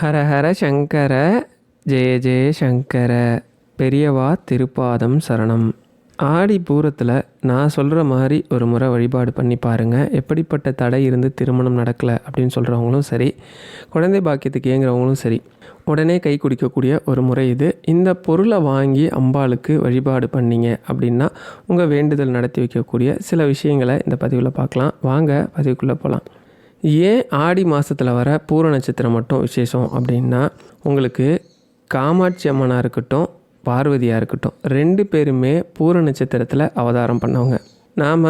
ஹர ஹர சங்கர ஜெய ஜெய சங்கர பெரியவா திருப்பாதம் சரணம். ஆடி பூரத்தில் நான் சொல்கிற மாதிரி ஒரு முறை வழிபாடு பண்ணி பாருங்கள் எப்படிப்பட்ட தடை இருந்து திருமணம் நடக்கலை அப்படின்னு சொல்கிறவங்களும் சரி குழந்தை பாக்கியத்துக்கு ஏங்குறவங்களும் சரி உடனே கை குடிக்கக்கூடிய ஒரு முறை இது. இந்த பொருளை வாங்கி அம்பாளுக்கு வழிபாடு பண்ணீங்க அப்படின்னா உங்கள் வேண்டுதல் நடத்தி வைக்கக்கூடிய சில விஷயங்களை இந்த பதிவில் பார்க்கலாம். வாங்க பதிவுக்குள்ளே போகலாம் ஏன் ஆடி மாதத்தில் வர பூர நட்சத்திரம் மட்டும் விசேஷம் அப்படின்னா உங்களுக்கு காமாட்சி அம்மனாக இருக்கட்டும் பார்வதியாக இருக்கட்டும் ரெண்டு பேருமே பூர நட்சத்திரத்தில் அவதாரம் பண்ணவங்க. நாம்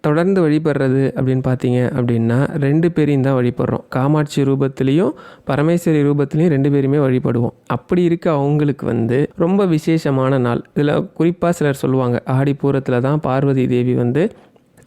தொடர்ந்து வழிபடுறது அப்படின்னு பார்த்தீங்க அப்படின்னா ரெண்டு பேரையும் தான் வழிபடுறோம். காமாட்சி ரூபத்துலேயும் பரமேஸ்வரி ரூபத்துலேயும் ரெண்டு பேருமே வழிபடுவோம். அப்படி இருக்க அவங்களுக்கு வந்து ரொம்ப விசேஷமான நாள். இதில் குறிப்பாக சிலர் சொல்லுவாங்க ஆடி பூரத்தில் தான் பார்வதி தேவி வந்து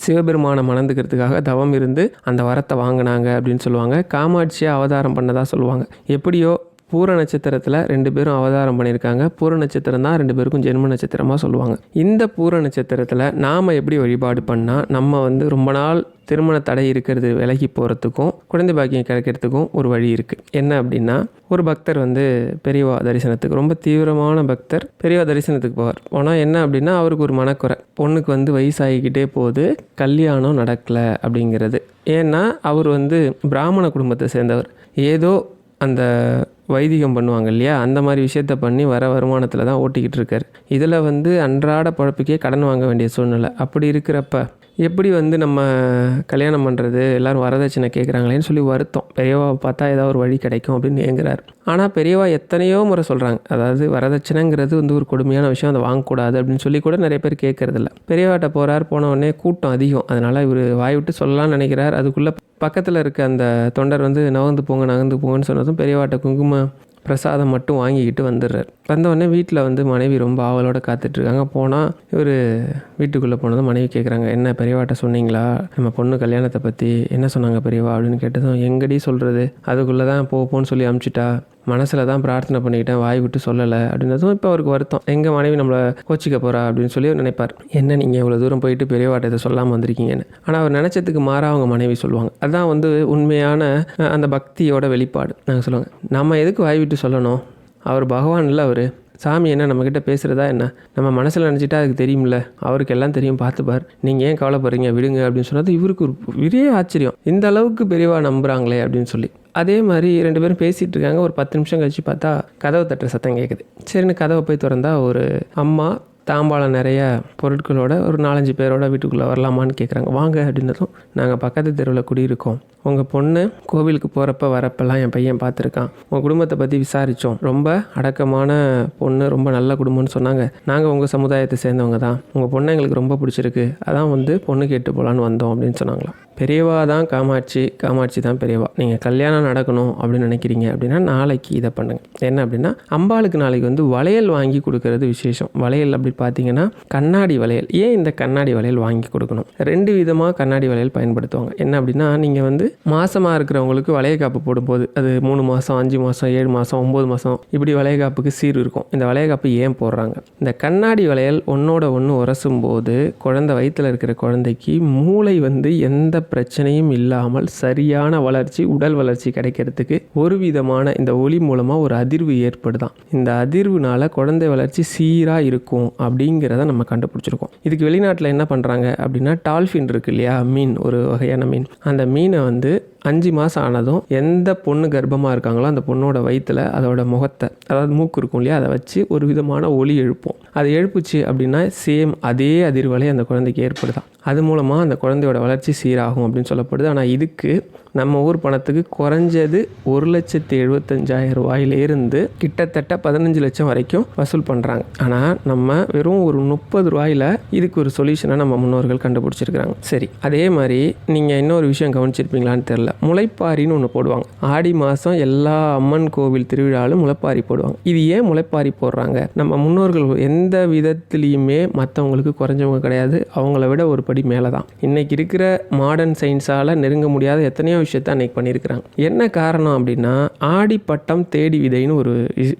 சிவபெருமானை மணந்துக்கிறதுக்காக தவம் இருந்து அந்த வரத்தை வாங்கினாங்க அப்படின்னு சொல்லுவாங்க. காமாட்சியாக அவதாரம் பண்ணதாக சொல்லுவாங்க. எப்படியோ பூர நட்சத்திரத்தில் ரெண்டு பேரும் அவதாரம் பண்ணியிருக்காங்க. பூர நட்சத்திரம் தான் ரெண்டு பேருக்கும் ஜென்ம நட்சத்திரமாக சொல்லுவாங்க. இந்த பூர நட்சத்திரத்தில் நாம் எப்படி வழிபாடு பண்ணால் நம்ம வந்து ரொம்ப நாள் திருமண தடை இருக்கிறது விலகி போகிறதுக்கும் குழந்தை பாக்கியம் கிடைக்கிறதுக்கும் ஒரு வழி இருக்குது என்ன அப்படின்னா ஒரு பக்தர் வந்து பெரியவா தரிசனத்துக்கு ரொம்ப தீவிரமான பக்தர் பெரியவா தரிசனத்துக்கு போவார். ஆனால் என்ன அப்படின்னா அவருக்கு ஒரு மனக்குறை. பொண்ணுக்கு வந்து வயசாகிக்கிட்டே போகுது கல்யாணம் நடக்கலை அப்படிங்கிறது. ஏன்னா அவர் வந்து பிராமண குடும்பத்தை சேர்ந்தவர். ஏதோ அந்த வைதிகம் பண்ணுவாங்க இல்லையா அந்த மாதிரி விஷயத்த பண்ணி வர வருமானத்தில் தான் ஓட்டிக்கிட்டு இருக்கார். இதில் வந்து அன்றாட பழப்புக்கே கடன் வாங்க வேண்டிய சூழ்நிலை. அப்படி இருக்கிறப்ப எப்படி வந்து நம்ம கல்யாணம் பண்ணுறது எல்லோரும் வரதட்சணை கேட்குறாங்களேன்னு சொல்லி வருத்தம். பெரியவா பார்த்தா ஏதாவது ஒரு வழி கிடைக்கும் அப்படின்னு ஏங்குறாரு. ஆனால் பெரியவா எத்தனையோ முறை சொல்கிறாங்க அதாவது வரதட்சணைங்கிறது வந்து ஒரு கொடுமையான விஷயம் அதை வாங்கக்கூடாது அப்படின்னு சொல்லி கூட நிறைய பேர் கேட்குறதில்ல பெரியவாட்ட போகிறார் போன உடனே கூட்டம் அதிகம். அதனால் இவர் வாய் விட்டு சொல்லலாம்னு நினைக்கிறார். அதுக்குள்ளே பக்கத்தில் இருக்க அந்த தொண்டர் வந்து நகர்ந்து போங்க நகர்ந்து போங்கன்னு சொன்னதும் பெரியவாட்ட குங்குமம் பிரசாதம் மட்டும் வாங்கிக்கிட்டு வந்துடுறார். வந்தவொடனே வீட்டில் வந்து மனைவி ரொம்ப ஆவலோடு காத்துட்ருக்காங்க. போனால் இவர் வீட்டுக்குள்ளே போனதும் மனைவி கேட்குறாங்க என்ன பெரியவாட்ட சொன்னீங்களா? நம்ம பொண்ணு கல்யாணத்தை பற்றி என்ன சொன்னாங்க பெரியவா? அப்படின்னு கேட்டதும் எங்கடி சொல்கிறது அதுக்குள்ளே தான் போ போன்னு சொல்லி அமுச்சிட்டா. மனசில் தான் பிரார்த்தனை பண்ணிக்கிட்டேன் வாய் விட்டு சொல்லலை அப்படின்றதும் இப்போ அவருக்கு வருத்தம். எங்கள் மனைவி நம்மளை கோச்சிக்க போகிறா அப்படின்னு சொல்லி நினைப்பார். என்ன நீங்கள் இவ்வளோ தூரம் போயிட்டு பெரியவாட்ட இதை சொல்லாமல் வந்திருக்கீங்கன்னு? ஆனால் அவர் நினச்சதுக்கு மாறாக அவங்க மனைவி சொல்லுவாங்க. அதுதான் வந்து உண்மையான அந்த பக்தியோட வெளிப்பாடு. நாங்கள் சொல்லுவாங்க நம்ம எதுக்கு வாய் விட்டு சொல்லணும்? அவர் பகவான் இல்லை அவர். சாமி என்ன நம்மக்கிட்ட பேசுகிறதா என்ன? நம்ம மனசில் நினச்சிட்டா அதுக்கு தெரியும்ல. அவருக்கு எல்லாம் தெரியும் பார்த்துப்பார். நீங்கள் ஏன் கவலைப்படுறீங்க? விடுங்க அப்படின்னு சொன்னது இவருக்கு ஒரு பெரிய ஆச்சரியம். இந்த அளவுக்கு பெரியவா நம்புகிறாங்களே அப்படின்னு சொல்லி. அதே மாதிரி ரெண்டு பேரும் பேசிகிட்டு இருக்காங்க. ஒரு பத்து நிமிஷம் கழிச்சு பார்த்தா கதவை தட்டுற சத்தம் கேட்குது சரின்னு கதவை போய் திறந்தா ஒரு அம்மா தாம்பாளம் நிறைய பொருட்களோட ஒரு நாலஞ்சு பேரோட வீட்டுக்குள்ளே வரலாமான்னு கேட்குறாங்க வாங்க அப்படின்னதும் நாங்கள் பக்கத்து தெருவில் குடியிருக்கோம். உங்கள் பொண்ணு கோவிலுக்கு போகிறப்ப வரப்பெல்லாம் என் பையன் பார்த்துருக்கான். உங்கள் குடும்பத்தை பற்றி விசாரித்தோம் ரொம்ப அடக்கமான பொண்ணு ரொம்ப நல்ல குடும்பம்னு சொன்னாங்க. நாங்கள் உங்கள் சமுதாயத்தை சேர்ந்தவங்க தான். உங்கள் பொண்ணை எங்களுக்கு ரொம்ப பிடிச்சிருக்கு. அதான் வந்து பொண்ணு கேட்டு போகலான்னு வந்தோம் அப்படின்னு சொன்னாங்களாம். பெரியவா தான் காமாட்சி காமாட்சி தான் பெரியவா. நீங்கள் கல்யாணம் நடக்கணும் அப்படின்னு நினைக்கிறீங்க அப்படின்னா நாளைக்கு இதை பண்ணுங்கள் என்ன அப்படின்னா அம்பாளுக்கு நாளைக்கு வந்து வளையல் வாங்கி கொடுக்கறது விசேஷம். வளையல் அப்படி பார்த்தீங்கன்னா கண்ணாடி வளையல். ஏன் இந்த கண்ணாடி வளையல் வாங்கி கொடுக்கணும்? ரெண்டு விதமாக கண்ணாடி வளையல் பயன்படுத்துவாங்க. என்ன அப்படின்னா நீங்கள் வந்து மாசமாக இருக்கிறவங்களுக்கு வளையக்காப்பு போடும்போது அது மூணு மாதம் அஞ்சு மாதம் ஏழு மாதம் ஒம்பது மாதம் இப்படி வளையக்காப்புக்கு சீர் இருக்கும். இந்த வளையக்காப்பு ஏன் போடுறாங்க? இந்த கண்ணாடி வளையல் ஒன்றோட ஒன்று உரசும் போது குழந்தை வயிற்றில் இருக்கிற குழந்தைக்கு மூளை வந்து எந்த பிரச்சனையும் இல்லாமல் சரியான வளர்ச்சி உடல் வளர்ச்சி கிடைக்கிறதுக்கு ஒரு விதமான இந்த ஒளி மூலமாக ஒரு அதிர்வு ஏற்படுதான். இந்த அதிர்வுனால குழந்தை வளர்ச்சி சீராக இருக்கும் அப்படிங்கிறத நம்ம கண்டுபிடிச்சிருக்கோம். இதுக்கு வெளிநாட்டில் என்ன பண்ணுறாங்க அப்படின்னா டால்ஃபின் இருக்கு இல்லையா மீன் ஒரு வகையான மீன். அந்த மீனை வந்து அஞ்சு மாதம் ஆனதும் எந்த பொண்ணு கர்ப்பமாக இருக்காங்களோ அந்த பொண்ணோட வயிற்றில் அதோட முகத்தை அதாவது மூக்கு இருக்கும் இல்லையா அதை வச்சு ஒரு விதமான ஒளி எழுப்போம். அது எழுப்புச்சு அப்படின்னா சேம் அதே அதிர்வலை அந்த குழந்தைக்கு ஏற்படுதான். அது மூலமாக அந்த குழந்தையோட வளர்ச்சி சீராகும் அப்படின்னு சொல்லப்படுது. ஆனால் இதுக்கு நம்ம ஊர் பணத்துக்கு குறைஞ்சது ஒரு லட்சத்தி எழுபத்தஞ்சாயிரம் ரூபாயிலிருந்து கிட்டத்தட்ட பதினஞ்சு லட்சம் வரைக்கும் வசூல் பண்ணுறாங்க ஆனால் நம்ம வெறும் ஒரு முப்பது ரூபாயில் இதுக்கு ஒரு சொல்யூஷனை நம்ம முன்னோர்கள் கண்டுபிடிச்சிருக்கிறாங்க. சரி அதே மாதிரி நீங்கள் இன்னொரு விஷயம் கவனிச்சிருப்பீங்களான்னு தெரில முளைப்பாரின்னு ஒன்று போடுவாங்க. ஆடி மாதம் எல்லா அம்மன் கோவில் திருவிழாலும் முளைப்பாரி போடுவாங்க. இது ஏன் முளைப்பாரி போடுறாங்க? நம்ம முன்னோர்கள் எந்த விதத்துலேயுமே மற்றவங்களுக்கு குறைஞ்சவங்க கிடையாது. அவங்கள விட ஒரு படி மேலே தான் இன்றைக்கி இருக்கிற மாடர்ன் சயின்ஸால் நெருங்க முடியாத எத்தனையோ விஷயத்த அன்னைக்கு பண்ணியிருக்கிறாங்க. என்ன காரணம் அப்படின்னா ஆடி பட்டம் தேடி விதைன்னு ஒரு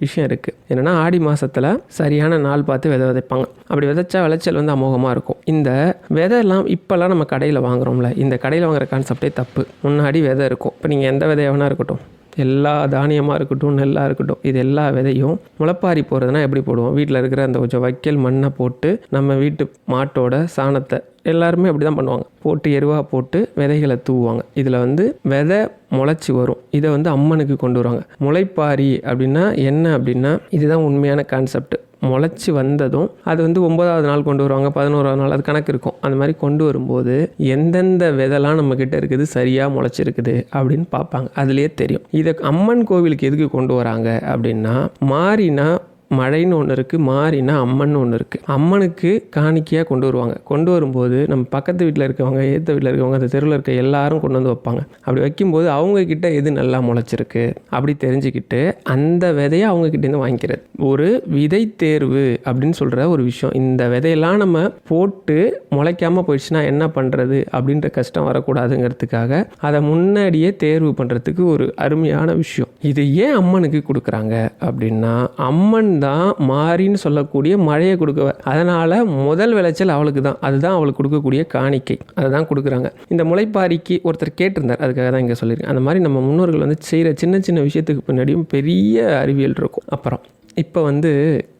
விஷயம் இருக்குது என்னென்னா ஆடி மாதத்தில் சரியான நாள் பார்த்து விதை விதைப்பாங்க. அப்படி விதைச்சா விளைச்சல் வந்து அமோகமாக இருக்கும். இந்த விதையெல்லாம் இப்போல்லாம் நம்ம கடையில் வாங்குறோம்ல இந்த கடையில் வாங்குற கான்செப்டே தப்பு. முன்னாடி விதை இருக்கும். இப்போ நீங்கள் எந்த விதையாவனா இருக்கட்டும். எல்லா தானியமாக இருக்கட்டும் நெல்லாக இருக்கட்டும் இது எல்லா விதையும் முளைப்பாரி போகிறதுனா எப்படி போடுவோம்? வீட்டில் இருக்கிற அந்த கொஞ்சம் வைக்கல் மண்ணை போட்டு நம்ம வீட்டு மாட்டோட சாணத்தை எல்லாருமே அப்படி தான் பண்ணுவாங்க. போட்டு எருவாக போட்டு விதைகளை தூவுவாங்க. இதில் வந்து விதை முளைச்சி வரும். இதை வந்து அம்மனுக்கு கொண்டு வருவாங்க. முளைப்பாரி அப்படின்னா என்ன அப்படின்னா இதுதான் உண்மையான கான்செப்ட் முளைச்சி வந்ததும் அது வந்து ஒன்பதாவது நாள் கொண்டு வருவாங்க பதினோராவது நாள் அது கணக்கு இருக்கும். அந்த மாதிரி கொண்டு வரும்போது எந்தெந்த விதெல்லாம் நம்மக்கிட்ட இருக்குது சரியாக முளைச்சிருக்குது அப்படின்னு பார்ப்பாங்க. அதுலேயே தெரியும். இதை அம்மன் கோவிலுக்கு எதுக்கு கொண்டு வராங்க அப்படின்னா மாறினா மழைன்னு ஒன்று இருக்குது மாறினா அம்மன் ஒன்று இருக்குது அம்மனுக்கு காணிக்கையாக கொண்டு வருவாங்க. கொண்டு வரும்போது நம்ம பக்கத்து வீட்டில் இருக்கவங்க ஏற்ற வீட்டில் இருக்கவங்க அந்த தெருவில் இருக்க எல்லாரும் கொண்டு வந்து வைப்பாங்க. அப்படி வைக்கும்போது அவங்கக்கிட்ட எது நல்லா முளைச்சிருக்கு அப்படி தெரிஞ்சுக்கிட்டு அந்த விதையை அவங்கக்கிட்டேருந்து வாங்கிக்கிறது. ஒரு விதை தேர்வு அப்படின்னு சொல்கிற ஒரு விஷயம். இந்த விதையெல்லாம் நம்ம போட்டு முளைக்காமல் போயிடுச்சுன்னா என்ன பண்ணுறது அப்படின்ற கஷ்டம் வரக்கூடாதுங்கிறதுக்காக அதை முன்னாடியே தேர்வு பண்ணுறதுக்கு ஒரு அருமையான விஷயம். இது ஏன் அம்மனுக்கு கொடுக்குறாங்க அப்படின்னா அம்மன் தான் மாறின்னு சொல்லக்கூடிய மழையை கொடுக்க அதனால் முதல் விளைச்சல் அவளுக்கு தான். அதுதான் அவளுக்கு கொடுக்கக்கூடிய காணிக்கை. அதை தான் கொடுக்குறாங்க. இந்த முளைப்பாரிக்கு ஒருத்தர் கேட்டிருந்தார். அதுக்காக தான் இங்கே சொல்லியிருக்கேன். அந்த மாதிரி நம்ம முன்னோர்கள் வந்து செய்கிற சின்ன சின்ன விஷயத்துக்கு பின்னாடியும் பெரிய அறிவியல் இருக்கும். அப்புறம் இப்போ வந்து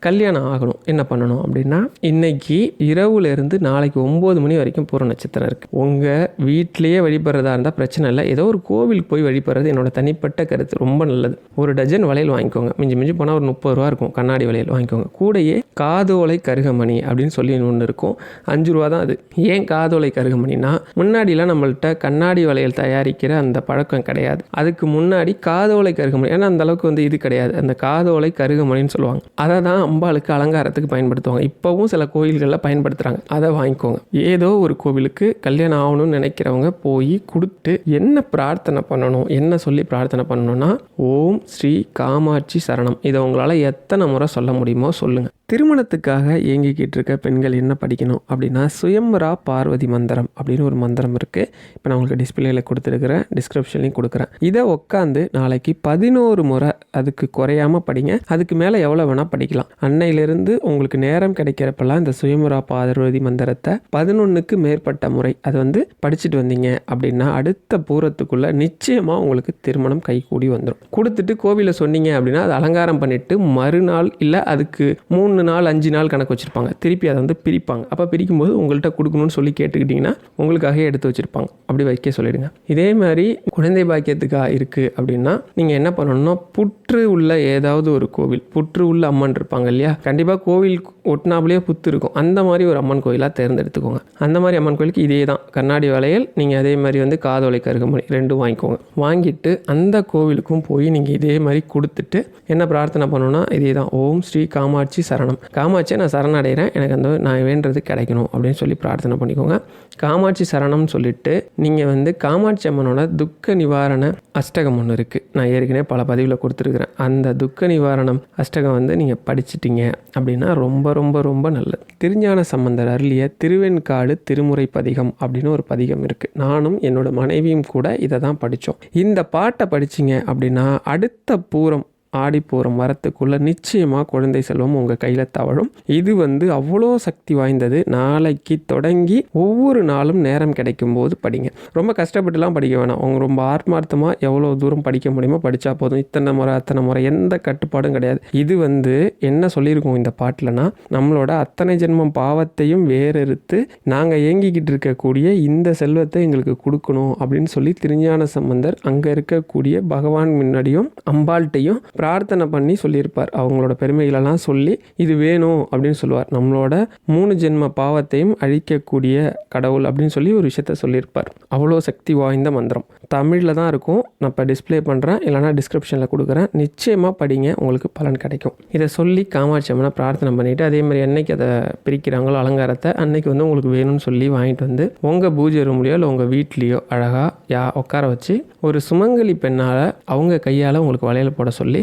கல்யாணம் ஆகணும். என்ன பண்ணணும் அப்படின்னா இன்னைக்கு இரவுலேருந்து நாளைக்கு ஒம்பது மணி வரைக்கும் பூர நட்சத்திரம் இருக்குது உங்கள் வீட்டிலேயே வழிபடுறதா இருந்தால் பிரச்சனை இல்லை. ஏதோ ஒரு கோவிலுக்கு போய் வழிபடுறது என்னோட தனிப்பட்ட கருத்து. ரொம்ப நல்லது. ஒரு டஜன் வளையல் வாங்கிக்கோங்க. மிஞ்சி மிஞ்சி போனால் ஒரு முப்பது ரூபா இருக்கும். கண்ணாடி வளையல் வாங்கிக்கோங்க. கூடயே காதோலை கருகமணி அப்படின்னு சொல்லி ஒன்று இருக்கும். அஞ்சு ரூபா தான் அது. ஏன் காதோலை கருகமணினா முன்னாடிலாம் நம்மள்ட்ட கண்ணாடி வளையல் தயாரிக்கிற அந்த பழக்கம் கிடையாது. அதுக்கு முன்னாடி காதோலை கருகமணி ஏன்னா அந்த அளவுக்கு வந்து இது கிடையாது. அந்த காதோலை கருகமணின்னு சொல்லுவாங்க. அதை தான் அம்பாளுக்கு அலங்காரத்துக்கு பயன்படுத்துவாங்க. இப்போவும் சில கோயில்களில் பயன்படுத்துகிறாங்க அதை வாங்கிக்கோங்க. ஏதோ ஒரு கோவிலுக்கு கல்யாணம் ஆகணும்னு நினைக்கிறவங்க போய் கொடுத்து என்ன பிரார்த்தனை பண்ணணும்? என்ன சொல்லி பிரார்த்தனை பண்ணணும்னா ஓம் ஸ்ரீ காமாட்சி சரணம். இதை உங்களால் எத்தனை முறை சொல்ல முடியுமோ சொல்லுங்கள் திருமணத்துக்காக இயங்கிக்கிட்டு இருக்க பெண்கள் என்ன படிக்கணும் அப்படின்னா சுயம்பரா பார்வதி மந்திரம் அப்படின்னு ஒரு மந்திரம் இருக்குது இப்போ நான் உங்களுக்கு டிஸ்பிளேயில் கொடுத்துருக்குறேன் டிஸ்கிரிப்ஷன்லையும் கொடுக்குறேன். இதை உட்காந்து நாளைக்கு பதினோரு முறை அதுக்கு குறையாமல் படிங்க. அதுக்கு மேலே எவ்வளோ வேணால் படிக்கலாம். அன்னையிலிருந்து உங்களுக்கு நேரம் கிடைக்கிறப்பெல்லாம் இந்த சுயம்பரா பார்வதி மந்திரத்தை பதினொன்றுக்கு மேற்பட்ட முறை அது வந்து படிச்சுட்டு வந்தீங்க அப்படின்னா அடுத்த பூரத்துக்குள்ளே நிச்சயமாக உங்களுக்கு திருமணம் கைகூடி வந்துடும் கொடுத்துட்டு கோவிலில் சொன்னீங்க அப்படின்னா அது அலங்காரம் பண்ணிவிட்டு மறுநாள் இல்லை அதுக்கு மூணு நாள் அஞ்சு நாள் கணக்கு வச்சுருப்பாங்க. திருப்பி அதை வந்து பிரிப்பாங்க. அப்போ பிரிக்கும்போது உங்கள்கிட்ட கொடுக்கணும்னு சொல்லி கேட்டுக்கிட்டிங்கன்னா உங்களுக்காக எடுத்து வச்சுருப்பாங்க. அப்படி வைக்க சொல்லிடுங்க. இதே மாதிரி குழந்தை பாக்கியத்துக்காக இருக்குது அப்படின்னா நீங்கள் என்ன பண்ணணும்னா புற்று உள்ள ஏதாவது ஒரு கோவில் புற்று உள்ள அம்மன் இருப்பாங்க இல்லையா? கண்டிப்பாக கோவில் ஒட்டினாப்புலேயே புத்து இருக்கும். அந்த மாதிரி ஒரு அம்மன் கோயிலாக தேர்ந்தெடுத்துக்கோங்க. அந்த மாதிரி அம்மன் கோயிலுக்கு இதே தான். கண்ணாடி வளையல் நீங்கள் அதே மாதிரி வந்து காதோலை கருகமணி ரெண்டும் வாங்கிக்கோங்க. வாங்கிட்டு அந்த கோவிலுக்கும் போய் நீங்கள் இதே மாதிரி கொடுத்துட்டு என்ன பிரார்த்தனை பண்ணணும்னா இதே தான். ஓம் ஸ்ரீ காமாட்சி சரணம் காமாட்சியை நான் சரணடைகிறேன். எனக்கு அந்த நான் வேண்டது கிடைக்கணும் அப்படின்னு சொல்லி பிரார்த்தனை பண்ணிக்கோங்க. காமாட்சி சரணம்னு சொல்லிட்டு நீங்கள் வந்து காமாட்சி அம்மனோட துக்க நிவாரண அஷ்டகம் ஒன்று இருக்குது நான் ஏற்கனவே பல பதிவில் கொடுத்துருக்குறேன். அந்த துக்க நிவாரணம் அஷ்டகம் வந்து நீங்கள் படிச்சிட்டிங்க அப்படின்னா ரொம்ப ரொம்ப ரொம்ப நல்லது. திருஞான சம்பந்தர் அருளிய திருவெண்காடு திருமுறை பதிகம் அப்படின்னு ஒரு பதிகம் இருக்குது நானும் என்னோட மனைவியும் கூட இதை தான் படித்தோம் இந்த பாட்டை படிச்சிங்க அப்படின்னா அடுத்த பூரம் ஆடிப்போகிற மரத்துக்குள்ளே நிச்சயமாக குழந்தை செல்வம் உங்கள் கையில் தவழும். இது வந்து அவ்வளோ சக்தி வாய்ந்தது. நாளைக்கு தொடங்கி ஒவ்வொரு நாளும் நேரம் கிடைக்கும் போது படிங்க. ரொம்ப கஷ்டப்பட்டுலாம் படிக்க வேணாம். அவங்க ரொம்ப ஆத்மார்த்தமாக எவ்வளோ தூரம் படிக்க முடியுமோ படித்தா போதும். இத்தனை முறை அத்தனை முறை எந்த கட்டுப்பாடும் கிடையாது. இது வந்து என்ன சொல்லியிருக்கோம் இந்த பாட்டில்னா நம்மளோட அத்தனை ஜென்மம் பாவத்தையும் வேறறுத்து நாங்கள் இயங்கிக்கிட்டு இருக்கக்கூடிய இந்த செல்வத்தை எங்களுக்கு கொடுக்கணும் அப்படின்னு சொல்லி திருஞான சம்பந்தர் அங்கே இருக்கக்கூடிய பகவான் முன்னாடியும் அம்பாள்கிட்டையும் பிரார்த்தனை பண்ணி சொல்லியிருப்பார். அவங்களோட பெருமைகளெல்லாம் சொல்லி இது வேணும் அப்படின்னு சொல்லுவார். நம்மளோட மூணு ஜென்ம பாவத்தையும் அழிக்கக்கூடிய கடவுள் அப்படின்னு சொல்லி ஒரு விஷயத்த சொல்லியிருப்பார். அவ்வளோ சக்தி வாய்ந்த மந்திரம். தமிழில் தான் இருக்கும். நான் இப்போ டிஸ்பிளே பண்ணுறேன் இல்லைனா டிஸ்கிரிப்ஷனில் கொடுக்குறேன். நிச்சயமாக படிங்க. உங்களுக்கு பலன் கிடைக்கும். இதை சொல்லி காமாட்சி அம்மனை பிரார்த்தனை பண்ணிவிட்டு அதே மாதிரி என்னைக்கு அதை பிரிக்கிறாங்களோ அலங்காரத்தை அன்னைக்கு வந்து உங்களுக்கு வேணும்னு சொல்லி வாங்கிட்டு வந்து உங்கள் பூஜை ரூம்லேயோ இல்லை உங்கள் வீட்லேயோ அழகாக யா உட்கார வச்சு ஒரு சுமங்கலி பெண்ணால் அவங்க கையால் உங்களுக்கு வளையல் போட சொல்லி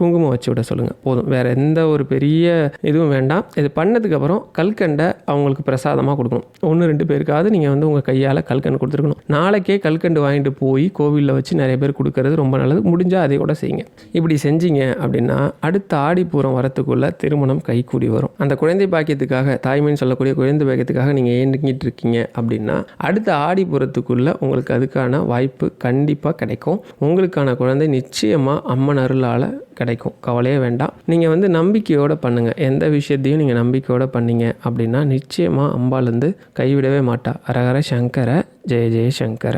குங்குமம் வச்சு விட சொல்லுங்கள் போதும். வேறு எந்த ஒரு பெரிய இதுவும் வேண்டாம். இது பண்ணதுக்கப்புறம் கல்கண்டை அவங்களுக்கு பிரசாதமாக கொடுக்கணும். ஒன்று ரெண்டு பேருக்காவது நீங்கள் வந்து உங்கள் கையால் கல்கண்டு கொடுத்துருக்கணும். நாளைக்கே கல்கண்டு வாங்கிட்டு போய் கோவிலில் வச்சு நிறைய பேர் கொடுக்கறது ரொம்ப நல்லது. முடிஞ்சால் அதை கூட செய்யுங்க. இப்படி செஞ்சீங்க அப்படின்னா அடுத்த ஆடிப்பூரம் வரத்துக்குள்ள திருமணம் கைகூடி வரும். அந்த குழந்தை பாக்கியத்துக்காக தாய்மைன்னு சொல்லக்கூடிய குழந்தை பாக்கியத்துக்காக நீங்கள் ஏங்கிட்டு இருக்கீங்க அப்படின்னா அடுத்த ஆடிப்புறத்துக்குள்ள உங்களுக்கு அதுக்கான வாய்ப்பு கண்டிப்பாக கிடைக்கும். உங்களுக்கான குழந்தை நிச்சயமாக அம்மன் அருளால் கிடைக்கும். கிடைக்கும். கவலையே வேண்டாம். நீங்கள் வந்து நம்பிக்கையோடு பண்ணுங்கள் எந்த விஷயத்தையும் நீங்கள் நம்பிக்கையோடு பண்ணீங்க அப்படின்னா நிச்சயமாக அம்பாள் வந்து கைவிடவே மாட்டா. அரகர சங்கர ஜெய ஜெய சங்கர.